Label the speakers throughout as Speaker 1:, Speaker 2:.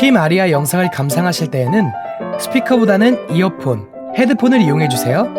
Speaker 1: 팀 아리아 영상을 감상하실 때에는 스피커보다는 이어폰, 헤드폰을 이용해 주세요.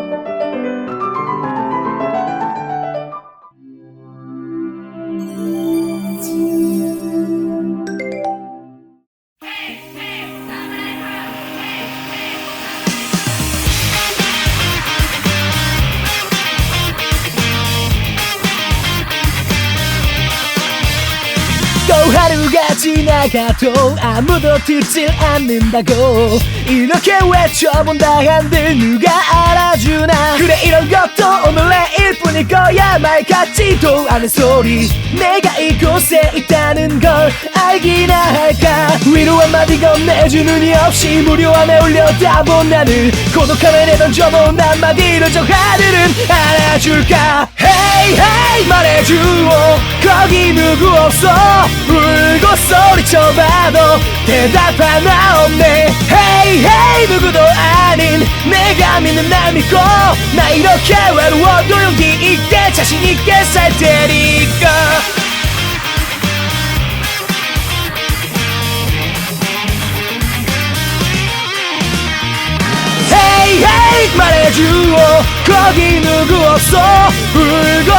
Speaker 2: 또 하루가 지나가도 아무도 듣질 않는다고. 이렇게 외쳐본다 한들 누가 알아주나. 그래 이런 것도 오늘의 일뿐일 거야. 말 같지도 않은 소리. 내가 이곳에 있다는 걸 알기나 할까? 위로 한마디 건네준 눈이 없이 무료 안에 올려다본 나를 고독함에 던져본 한마디로 저 하늘은 알아줄까? Hey hey 말해주오 거기 누구 없어? 울고 소리쳐봐도 대답 하나 없네. Hey hey 누구도 아닌 내가 믿는 날 믿고 나 이렇게 외로워도 용기 있게 자신 있게 살 테니까. 말해주오 거기 누구 없어? 울고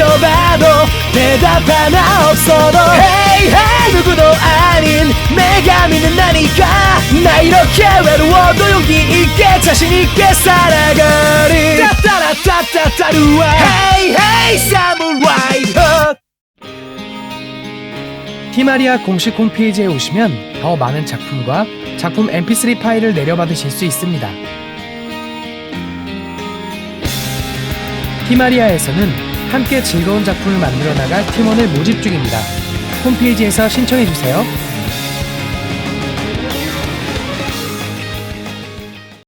Speaker 2: 소리쳐봐도 대답 하나 없어도 Hey hey 누구도 아닌 내가 믿는 나니까 나 이렇게 외로워도 용기 있게 자신 있게 살아가리. 따따라따따따루아. Hey hey 사무라이
Speaker 1: 아리아 공식 홈페이지에 오시면 더 많은 작품과 작품 mp3 파일을 내려받으실 수 있습니다. 팀 아리아에서는 함께 즐거운 작품을 만들어 나갈 팀원을 모집 중입니다. 홈페이지에서 신청해 주세요.